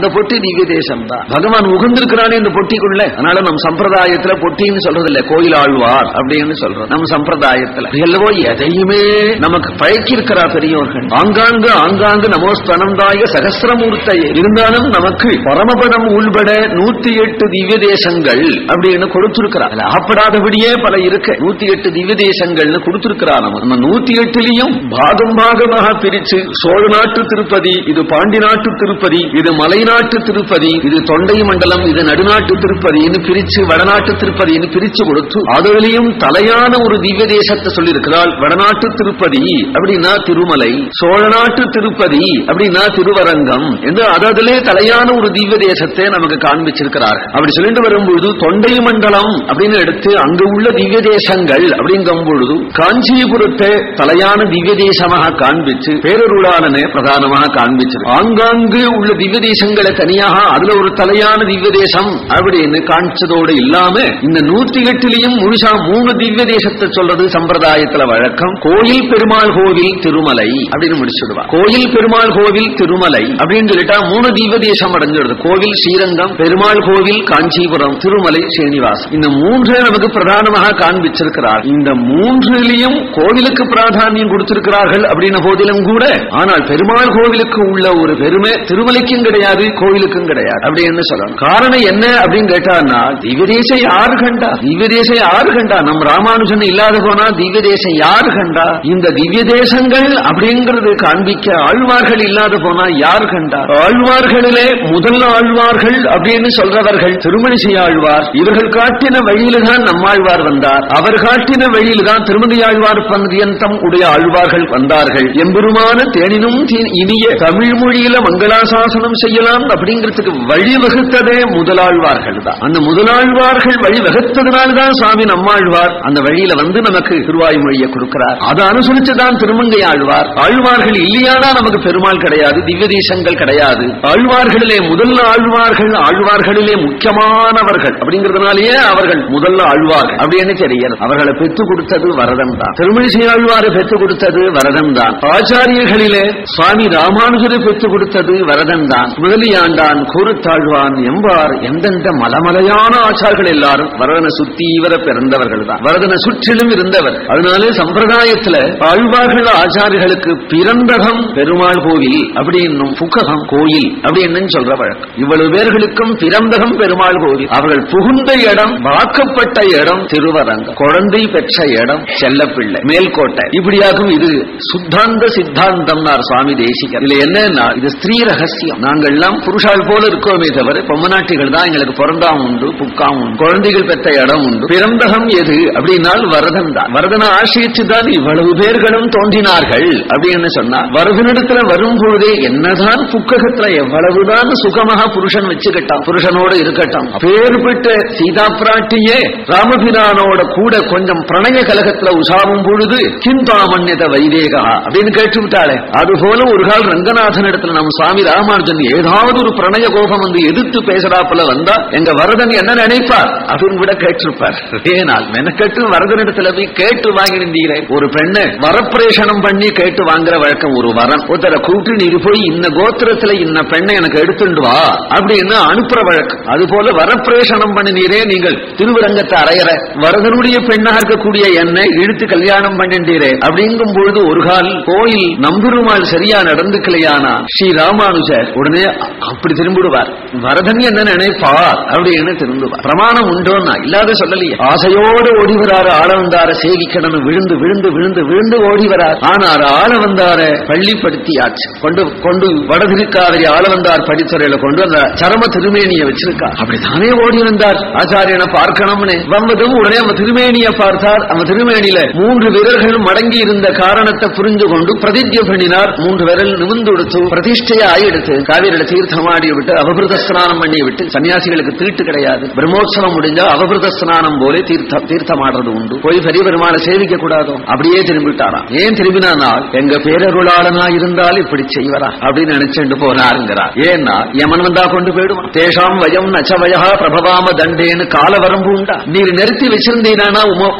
இந்த பொட்டி திவ்ய தேசம் தான். பகவான் உகந்திருக்கிறானே இந்த பொட்டிக்குள்ள. அதனால நம் சம்பிரதாயத்துல பொட்டின்னு சொல்றது இல்ல கோயில் ஆழ்வார் அப்படின்னு சொல்றோம். நம் சம்பிரதாயத்துல. எல்லவோ எதையுமே நமக்கு பழக்கி இருக்கிறா பெரியோர்கள். ஆங்காங்கு ஆங்காங்கு நமோஸ்தனந்தாய சகசிரமூர்த்தை இருந்தாலும் நமக்கு பரமபதம் உள்பட நூத்தி எட்டு திவ்ய தேசங்கள் அப்படின்னு கொடுத்திருக்கிறார் அதுல ஆப்படாதபடியே பல இருக்கு. நூத்தி எட்டு திவ்ய தேசங்கள்னு கொடுத்திருக்கிறார் நம்ம நம்ம நூத்தி எட்டுலயும் பாகம் பாகமாக பிரிச்சு சோழ நாட்டு திருப்பதி இது பாண்டி நாட்டு திருப்பதி இது மலை தென்னாட்டு திருப்பதி இது தொண்டை மண்டலம் இது நடுநாட்டு திருப்பதின்னு பிரிச்சு வடநாட்டு திருப்பதின்னு பிரிச்சு கொடுத்து அதுலயும் தலையான ஒரு திவ்ய தேசத்தை சொல்லியிருக்கிறாள். வடநாட்டு திருப்பதி அப்படின்னா திருமலை சோழநாட்டு திருப்பதி அப்படின்னா திருவரங்கம் என்று அததிலே தலையான ஒரு திவ்ய தேசத்தை நமக்கு காண்பிச்சிருக்கிறார் அப்படி சொல்லிட்டு வரும்பொழுது தொண்டை மண்டலம் அப்படின்னு எடுத்து அங்கு உள்ள திவ்ய தேசங்கள் அப்படிங்கும் பொழுது காஞ்சிபுரத்தை தலையான திவ்ய தேசமாக காண்பிச்சு பேரருளாளனே பிரதானமாக காண்பிச்சு ஆங்காங்கு உள்ள திவ்ய தேசங்கள் தேசங்களை தனியாக அதுல ஒரு தலையான திவ்ய தேசம் அப்படின்னு காணிச்சதோடு இல்லாம இந்த நூத்தி எட்டுலயும் முழுசா மூணு திவ்ய தேசத்தை சொல்றது சம்பிரதாயத்துல வழக்கம். கோயில் பெருமாள் கோவில் திருமலை அப்படின்னு முடிச்சுடுவா. கோயில் பெருமாள் கோவில் திருமலை அப்படின்னு சொல்லிட்டா மூணு திவ்ய தேசம் அடைஞ்சிடுது. கோவில் ஸ்ரீரங்கம் பெருமாள் கோவில் காஞ்சிபுரம் திருமலை ஸ்ரீனிவாஸ் இந்த மூன்று நமக்கு பிரதானமாக காண்பிச்சிருக்கிறார். இந்த மூன்றிலையும் கோவிலுக்கு பிராதானியம் கொடுத்திருக்கிறார்கள் அப்படின்ன போதிலும் கூட ஆனால் பெருமாள் கோவிலுக்கு உள்ள ஒரு பெருமை திருமலைக்கும் கிடையாது. கோயிலுக்கும் கிடையாது. அப்படின்னு சொல்லணும்? காரணம் என்ன அப்படின்னு கேட்டான்னா திவ்யதேசம் யாரு கண்டா? திவ்யதேசம் யாரு கண்டா? நம் ராமானுஜன் இல்லாத போனா திவ்யதேசம் யாரு கண்டா? இந்த திவ்ய தேசங்கள் அப்படிங்கிறது காண்பிக்க ஆழ்வார்கள் இல்லாத போனா யார் கண்டா? ஆழ்வார்களிலே முதல் ஆழ்வார்கள் அப்படின்னு சொல்றவர்கள் திருமணிசை ஆழ்வார். இவர்கள் காட்டின வழியில தான் நம்மாழ்வார் வந்தார். அவர் காட்டின வழியில் தான் திருமதி ஆழ்வார் பந்தியந்தம் உடைய ஆழ்வார்கள் வந்தார்கள். எம்பெருமான தேனினும் இனிய தமிழ் மொழியில மங்களாசாசனம் செய்யலாம். அப்படிங்கிறதுக்கு வழி வகுத்ததே முதலாழ்வார்கள் தான். அந்த முதலாழ்வார்கள் வழிவகுத்ததுனால்தான் சுவாமி நம்மாழ்வார். அந்த வழியில வந்து நமக்கு திருவாய் மொழியை கொடுக்கிறார். அதை அனுசரிச்சுதான் திருமங்கை ஆழ்வார். ஆழ்வார்கள் இல்லையானா நமக்கு பெருமாள் கிடையாது திவ்ய தேசங்கள் கிடையாது. ஆழ்வார்களிலே முதல் ஆழ்வார்கள் ஆழ்வார்களிலே முக்கியமானவர்கள் அப்படிங்கிறதுனாலேயே அவர்கள் முதல் ஆழ்வார் அப்படின்னு தெரியல அவர்களை பெற்றுக் கொடுத்தது வரதம் தான். திருமணிசை ஆழ்வாரை பெற்றுக் கொடுத்தது வரதம் தான். ஆச்சாரியர்களிலே சுவாமி ராமானுஜரை பெற்றுக் கொடுத்தது வரதன் தான். முதல் முதலியாண்டான் கூறுத்தாழ்வான் எம்பார் எந்தெந்த மலமலையான ஆச்சார்கள் எல்லாரும் வரதனை சுத்தி இவர பிறந்தவர்கள் தான். வரதனை சுற்றிலும் இருந்தவர். அதனாலே சம்பிரதாயத்துல ஆழ்வார்கள் ஆச்சாரிகளுக்கு பிறந்தகம் பெருமாள் கோவில் அப்படின்னும் புக்ககம் கோயில் அப்படின்னு சொல்ற வழக்கம். இவ்வளவு பேர்களுக்கும் பிறந்தகம் பெருமாள் கோவில். அவர்கள் புகுந்த இடம் வாக்கப்பட்ட இடம் திருவரங்கம். குழந்தை பெற்ற இடம் செல்லப்பிள்ளை மேல்கோட்டை. இப்படியாகும் இது சுத்தாந்த சித்தாந்தம் சுவாமி தேசிகர். இதுல என்னன்னா இது ஸ்திரீ ரகசியம். நாங்கள்லாம் எல்லாம் புருஷால் போல இருக்கோமே தவிர பொம்மநாட்டிகள் தான் எங்களுக்கு பிறந்தாம் உண்டு புக்காம் உண்டு குழந்தைகள் பெற்ற இடம் உண்டு. பிறந்தகம் எது அப்படின்னால் வரதன் தான். வரதனை ஆசிரிச்சு தான் இவ்வளவு பேர்களும் தோன்றினார்கள் அப்படின்னு சொன்னா வரதனிடத்துல வரும்பொழுதே என்னதான் புக்ககத்துல எவ்வளவுதான் சுகமாக புருஷன் வச்சுக்கிட்டான் புருஷனோட இருக்கட்டும். பேர்பட்ட சீதா பிராட்டியே ராமபிரானோட கூட கொஞ்சம் பிரணய கலகத்துல உசாவும் பொழுது கிந்தாமன்யத வைதேகா அப்படின்னு கேட்டு விட்டாளே அதுபோல ஒரு கால் ரங்கநாதன் இடத்துல நம்ம சுவாமி ராமானுஜன் ஏதாவது ஒரு பிரணய கோபம் வந்து எதிர்த்து பேசுறாப்புல வந்தா எங்க வரதன் என்ன நினைப்பார்? அதுவும் விட கேட்டிருப்பார். ஏனால் மெனக்கட்டு வரதனிடத்துல போய் கேட்டு வாங்கினீங்களே ஒரு பெண்ணை வரப்பிரேஷனம் பண்ணி கேட்டு வாங்குற வழக்கம் ஒரு வரன் ஒருத்தரை கூப்பிட்டு நீ போய் இந்த கோத்திரத்துல இந்த பெண்ணை எனக்கு எடுத்துட்டு வா அப்படின்னு அனுப்புற வழக்கம். அது போல வரப்பிரேஷனம் பண்ணினீரே நீங்கள். திருவரங்கத்தை அறையற வரதனுடைய பெண்ணாக இருக்கக்கூடிய என்னை இழுத்து கல்யாணம் பண்ணின்றீரே அப்படிங்கும் பொழுது ஒரு கால் கோயில் நம்பெருமாள் சரியா நடந்துக்கலையானா? ஸ்ரீ ராமானுஜர் உடனே அப்படி திரும்பிடுவார். வரதன் என்ன நினைப்பார் அப்படின்னு திரும்புவார். பிரமாணம் உண்டோன்னா இல்லாத சொல்லலையே. ஆசையோடு ஓடி வராரு ஆள வந்தார சேவிக்கணும்னு விழுந்து விழுந்து விழுந்து விழுந்து ஓடி வரார். ஆனார் ஆள வந்தார பள்ளிப்படுத்தியாச்சு. கொண்டு கொண்டு வடதிருக்காவிரி ஆள வந்தார் படித்துறையில கொண்டு அந்த சரம திருமேனியை வச்சிருக்கார் அப்படித்தானே ஓடி வந்தார். ஆச்சாரியனை பார்க்கணும்னு. வந்ததும் உடனே அவன் திருமேனியை பார்த்தார். அவன் திருமேனியில மூன்று விரல்கள் மடங்கி இருந்த காரணத்தை புரிந்து கொண்டு பிரதிஜ்ய பண்ணினார். மூன்று விரல் நிமிந்து கொடுத்து பிரதிஷ்டையை ஆயிடுத்து காவிரியில தீர்த்தமாடி விட்டு அவபிருத ஸ்நானம் பண்ணி விட்டு சன்னியாசிகளுக்கு தீட்டு கிடையாது. பிரம்மோற்சவம் முடிஞ்சா அவபிருத ஸ்நானம் போல தீர்த்தம் தீர்த்தமாடுறது உண்டு. போய் பெரிய பெருமாளை சேவிக்க கூடாதோ? அப்படியே திரும்பிட்டாராம் ஏன் திரும்பினால் எங்க பேரருளாளனா இருந்தால் இப்படி செய்வரா? அப்படின்னு நினைச்சுட்டு போனாருங்கிறார். ஏன்னா யமன் வந்தா கொண்டு போயிடுவான். தேஷாம் வயம் நச்சவயா பிரபவாம தண்டேன்னு கால வரம்பு உண்டா? நீர் நிறுத்தி வச்சிருந்தீனா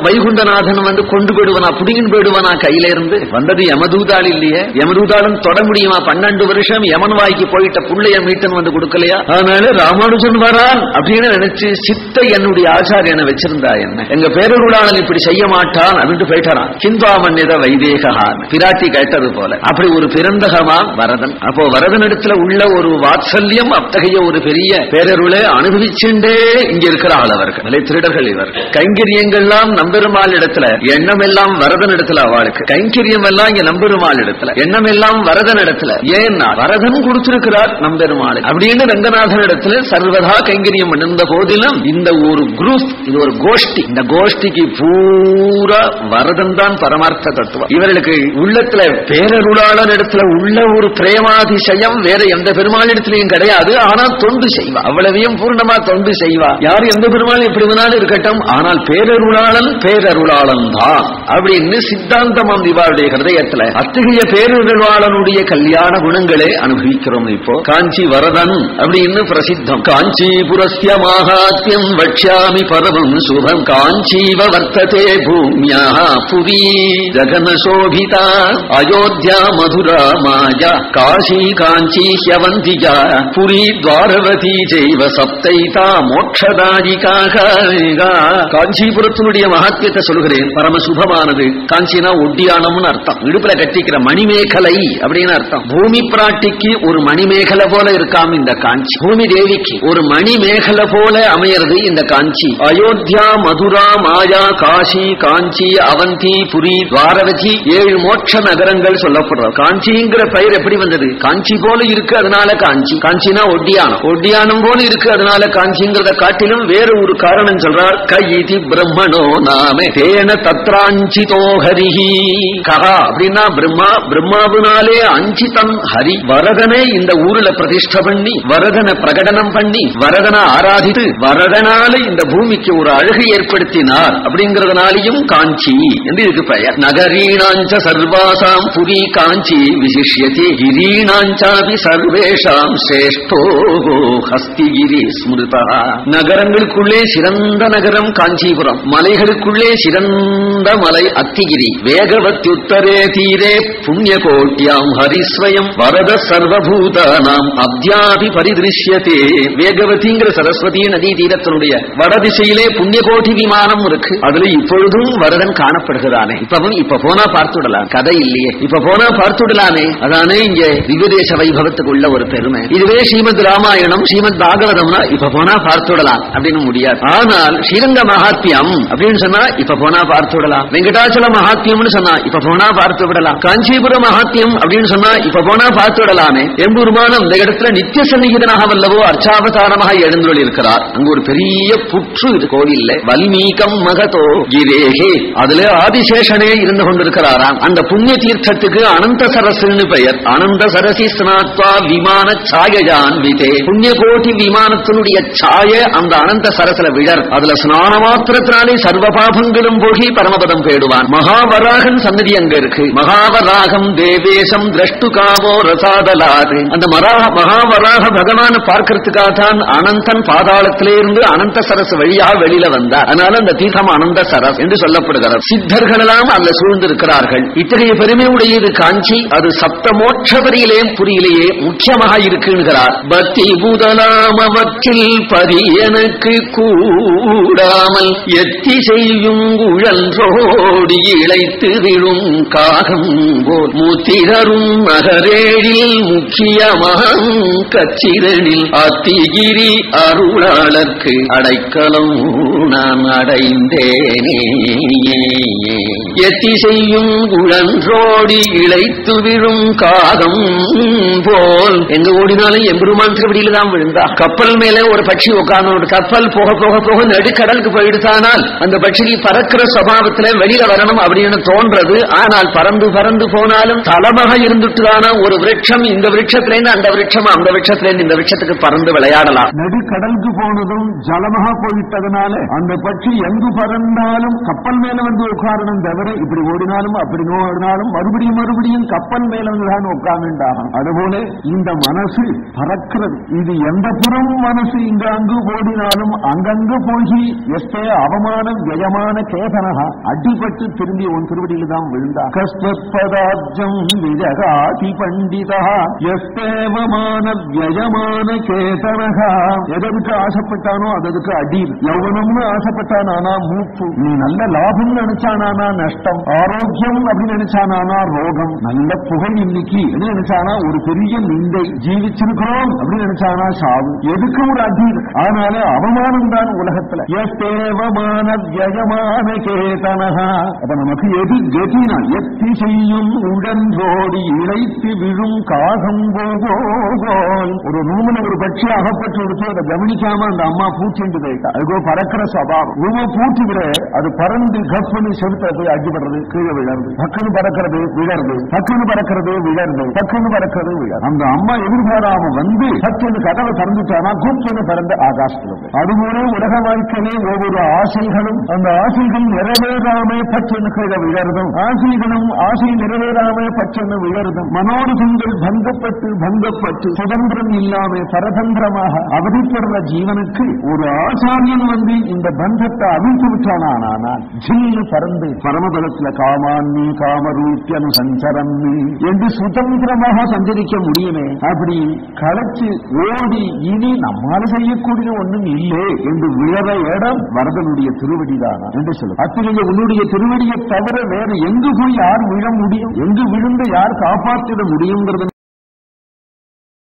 வைகுண்டநாதன் வந்து கொண்டு போயிடுவனா? புடிங்கின்னு போயிடுவனா கையில இருந்து வந்தது யமதூதாள் இல்லையே. யமதூதாளும் தொட முடியுமா? பன்னெண்டு வருஷம் யமன் வாய்க்கு போயிட்ட புள்ள திருவடியை மீட்டன் வந்து கொடுக்கலையா? அதனால ராமானுஜன் வரான் அப்படின்னு நினைச்சு சித்த என்னுடைய ஆச்சாரியனை வச்சிருந்தா என்ன? எங்க பேரருளாளன் இப்படி செய்ய மாட்டான் அப்படின்ட்டு போயிட்டாரான் கிந்தாமன்யத வைதேகான் பிராட்டி கேட்டது போல. அப்படி ஒரு பிறந்தகமான் வரதன். அப்போ வரதன் இடத்துல உள்ள ஒரு வாத்சல்யம் அத்தகைய ஒரு பெரிய பேரருளை அனுபவிச்சுண்டே இங்க இருக்கிற ஆள் அவர்கள் திருடர்கள் இவர். கைங்கரியங்கள்லாம் நம்பெருமாள் இடத்துல எண்ணம் எல்லாம் வரதன் இடத்துல அவளுக்கு. கைங்கரியம் எல்லாம் இங்க நம்பெருமாள் இடத்துல. எண்ணம் எல்லாம் வரதன் இடத்துல. ஏன்னா வரதன் கொடுத்திருக்கிறார் நம்பெருமாள் அப்படின்னு ரங்கநாதன் இடத்துல சர்வதா கைங்கரியம் இருந்த போதிலும் இந்த ஒரு குரூப் இது ஒரு கோஷ்டி. இந்த கோஷ்டிக்கு பூரா வரதன் தான் பரமார்த்த தத்துவம். இவர்களுக்கு உள்ளத்துல பேரருளாளர் இடத்துல உள்ள ஒரு பிரேமாதிசயம் வேற எந்த பெருமாள் இடத்துலயும் கிடையாது. ஆனா தொண்டு செய்வா. அவ்வளவையும் பூர்ணமா தொண்டு செய்வா. யார் எந்த பெருமாள் எப்படி வேணாலும் இருக்கட்டும். ஆனால் பேரருளாளன் பேரருளாளன் தான் அப்படின்னு சித்தாந்தம் இவாருடைய ஹிருதயத்துல. அத்தகைய பேரருளாளனுடைய கல்யாண குணங்களை அனுபவிக்கிறோம் இப்போ. காஞ்சி வரதன் அப்படின்னு பிரசித்தம். காஞ்சிபுரஸ்ய மாகாத்தியம் வட்சாமி பரமம் சுபம். காஞ்சீவ வர்த்ததே பூமியா புரி ஜகனசோபிதா. அயோத்தியா மதுரா மாயா. காஷி காஞ்சி ஹியவந்திஜா புரி துவாரவதி ஜெய்வ சப்தைதா மோட்சதாரிகாக காஞ்சிபுரத்தினுடைய மகாத்தியத்தை சொல்கிறேன் பரம சுபமானது காஞ்சினா ஒட்டியானம்னு அர்த்தம். இடுப்புல கட்டிக்கிற மணிமேகலை அப்படின்னு அர்த்தம். பூமி பிராட்டிக்கு ஒரு மணிமேகலை போல இருக்காம் இந்த காஞ்சி. பூமி தேவிக்கு ஒரு மணிமேகலை போல அமையறது இந்த காஞ்சி. அயோத்தியா மதுரா மாயா காஷி காஞ்சி அவந்தி புரி துவாரவதி ஏழு மோட்ச நகரங்கள் சொல்லப்படுறது காஞ்சிங்கிற பெயர் எப்படி வந்தது? காஞ்சி போல இருக்கு அதனால காஞ்சி. காஞ்சினா ஒட்டியானம். ஒட்டியானம் போல இருக்கு அதனால காஞ்சிங்கிறத காட்டிலும் வேற ஒரு காரணம் சொல்றார். கைதி பிரம்மணோ நாமே. தேன தத்ராஞ்சிதோ ஹரிஹி. கஹா அப்படின்னா பிரம்மா. பிரம்மாவினாலே அஞ்சிதம் ஹரி. வரதனை இந்த ஊர்ல பிரதிஷ்ட பண்ணி வரதனை பிரகடனம் பண்ணி வரதனை ஆராதித்து வரதனால இந்த பூமிக்கு ஒரு அழகு ஏற்படுத்தினார் அப்படிங்கறதுனாலையும் காஞ்சி என்று இருக்கு பெயர். நகரீணாஞ்ச சர்வாசாம் புரி காஞ்சி விசிஷ்யதி கிரீணாஞ்சாபி சர்வேஷாம் சிரேஷ்டோ ஹஸ்திகிரி ஸ்மிருதா. நகரங்களுக்குள்ளே சிறந்த நகரம் காஞ்சிபுரம். மலைகளுக்குள்ளே சிறந்த மலை அத்திகிரி. வேகவத்யுத்தரே தீரே புண்ணிய கோட்டியாம் ஹரிஸ்வயம். வரத சர்வபூதானாம் அத்தியாபி பரிதிருஷ்யத்தே வேகவதிங்கிற சரஸ்வதி நதி தீரத்தினுடைய வடதிசையிலே புண்ணியகோட்டி விமானம் இருக்கு. அதுல இப்பொழுதும் வரதன் காணப்படுகிறானே. இப்பவும் இப்ப போனா பார்த்துடலாம். கதை இல்லையே. இப்ப போனா பார்த்துடலாமே. அதானே இங்க விவதேச வைபவத்துக்கு உள்ள ஒரு பெருமை. இதுவே ஸ்ரீமத் ராமாயணம் ஸ்ரீமத் பாகவதம்னா இப்ப போனா பார்த்துடலாம் அப்படின்னு முடியாது. ஆனால் ஸ்ரீரங்க மகாத்மியம் அப்படின்னு சொன்னா இப்ப போனா பார்த்துடலாம். வெங்கடாச்சல மகாத்மியம்னு சொன்னா இப்ப போனா பார்த்து விடலாம் காஞ்சிபுர மகாத்மியம் அப்படின்னு சொன்னா இப்ப போனா பார்த்து விடலாமே எம்பூர்மான இடத்துல நித்திய சந்நிகிதனாக வல்லவோ அர்ச்சாவதாரமாக எழுந்துள்ள இருக்கிறார் அங்க ஒரு பெரிய புற்று இது கோவில்ல வல்மீகம் மகதோ கிரேகே. அதுல ஆதிசேஷனே இருந்து கொண்டிருக்கிறாராம். அந்த புண்ணிய தீர்த்தத்துக்கு அனந்த சரசுன்னு பெயர். அனந்த சரசி ஸ்நாத்வா விமான சாயஜான் விதே. புண்ணிய கோட்டி விமானத்தினுடைய சாய அந்த அனந்த சரசுல விழர். அதுல ஸ்நான மாத்திரத்தினாலே சர்வ பாபங்களும் போகி பரமபதம் பேடுவான் மகாவராகன் சன்னதி அங்க இருக்கு. மகாவராகம் தேவேசம் திரஷ்டு காவோ ரசாதலாது. அந்த மராக மகாவராக பகவான பார்க்கறதுக்காக தான் அனந்தன் பாதாளத்திலே இருந்து அனந்த சரஸ் வழியாக வெளியில வந்தார். அதனால அந்த தீர்த்தம் அனந்த சரஸ் என்று சொல்லப்படுகிறார் சித்தர்கள் எல்லாம் அல்ல சூழ்ந்திருக்கிறார்கள். இத்தகைய பெருமை உடையது காஞ்சி அது சப்த புரியலையே முக்கியமாக இருக்குங்கிறார். பக்தி முதலாம் அவற்றில் பரி எனக்கு கூடாமல் எத்தி செய்யும் குழன்றோடி இழைத்து விழும் காகம் போல். முத்திரரும் நகரேழில் முக்கியமாக கச்சிதனில் அத்திகிரி அருளாளர்க்கு அடைக்கலம் நான் அடைந்தேனே. எத்தி செய்யும் குழன்றோடி இழைத்து விழும் காதம் போல். எங்க ஓடினாலும் எம்பெருமான் திருவடியில தான் விழுந்தா. கப்பல் மேல ஒரு பட்சி உட்கார்ந்து கப்பல் போக போக போக நடுக்கடலுக்கு போயிடுத்தானால் அந்த பட்சிக்கு பறக்கிற சுபாவத்துல வெளியில வரணும் அப்படின்னு தோன்றது. ஆனால் பறந்து பறந்து போனாலும் தலமாக இருந்துட்டுதானா ஒரு விரட்சம்? இந்த விரட்சத்திலேருந்து அந்த விருட்சம்? அந்த விருட்சத்துல இந்த விஷத்துக்கு பறந்து விளையாடலாம். நடுக்கடலுக்கு போனதும் ஜலமாக போயிட்டதுனால அந்த பட்சி எங்கு பறந்தாலும் கப்பல் மேல வந்து உட்காரணும் தவிர இப்படி ஓடினாலும் அப்படி ஓடினாலும் மறுபடியும் மறுபடியும் கப்பல் மேல வந்துதான் உட்கார்ந்துட்டாகும் அதுபோல இந்த மனசு பறக்கிறது. இது எந்த புறம் மனசு இங்க அங்கு ஓடினாலும் அங்கங்கு போகி எஸ்தே அவமானம் ஜெயமான கேதனகா அடிபட்டு திரும்பி உன் திருவடியில் தான் விழுந்தா கஸ்பதாப்ஜம் விஜகாதி பண்டிதா எஸ்தேவமான வியமான கேதனகா எதற்கு ஆசைப்பட்டானோ அதற்கு அடி யௌவனம்னு ஆசைப்பட்டானா மூப்பு. நீ நல்ல லாபம் நினைச்சானா நஷ்டம். ஆரோக்கியம் அப்படின்னு நினைச்சானா ரோகம். நல்ல புகழ் இன்னைக்கு. நினைச்சானா? ஒரு பெரிய நிந்தை. ஜீவிச்சிருக்கிறோம் அப்படின்னு நினைச்சானா சாவு. எதுக்கு ஒரு அடி ஆனால அவமானம் தான் உலகத்துல. எத்தேவமான வியமான கேதனகா அப்ப நமக்கு எது கதினா? எத்தி செய்யும் உடன்றோடி இழைத்து விழும் காகம் போகோல் ஒரு ரூமன் ஒரு பட்சி அகப்பட்டு எடுத்து அதை கவனிக்காம அந்த அம்மா பூச்சிட்டு போயிட்டா. அதுக்கோ பறக்கிற சபாவம். ரூம பூட்டிக்கிற அது பறந்து கப்புன்னு செலுத்த போய் அடிபடுறது கீழே விழறது. பக்குன்னு பறக்கிறது விழறது. பக்குன்னு பறக்கிறது விழறது. பக்குன்னு பறக்கிறது விழறது. அந்த அம்மா எதிர்பாராம வந்து சத்துன்னு கதவை திறந்துட்டானா கூப்பிட்டு பறந்து ஆகாசத்துல அதுபோல உலக வாழ்க்கையிலே ஒவ்வொரு ஆசைகளும் அந்த ஆசைகள் நிறைவேறாமே பச்சைன்னு கீழே விழறதும் ஆசைகளும் ஆசை நிறைவேறாமே பச்சனு விழறதும். மனோரதங்கள் பங்கப்பட்டு பங்கப்பட்டு சுதந்திரம் இல்லாம பரதந்திரமாக அவதிப்படுற ஜீவனுக்கு ஒரு ஆச்சாரியன் வந்து இந்த பந்தத்தை அவிழ்த்து விட்டானால் ஜில்லு பறந்து பரமபலத்துல காமான்னி காமரூப்பியனு சஞ்சரம் என்று சுதந்திரமாக சஞ்சரிக்க முடியுமே அப்படி களைச்சு ஓடி இனி நம்மால செய்யக்கூடிய ஒண்ணும் இல்லை என்று விழற இடம் வரதனுடைய திருவடிதானா என்று சொல்லும் அத்தகைய உன்னுடைய திருவடியை தவிர வேற எங்கு போய் யார் விழ முடியும்? எங்கு விழுந்து யார் காப்பாற்றிட முடியுங்கிறது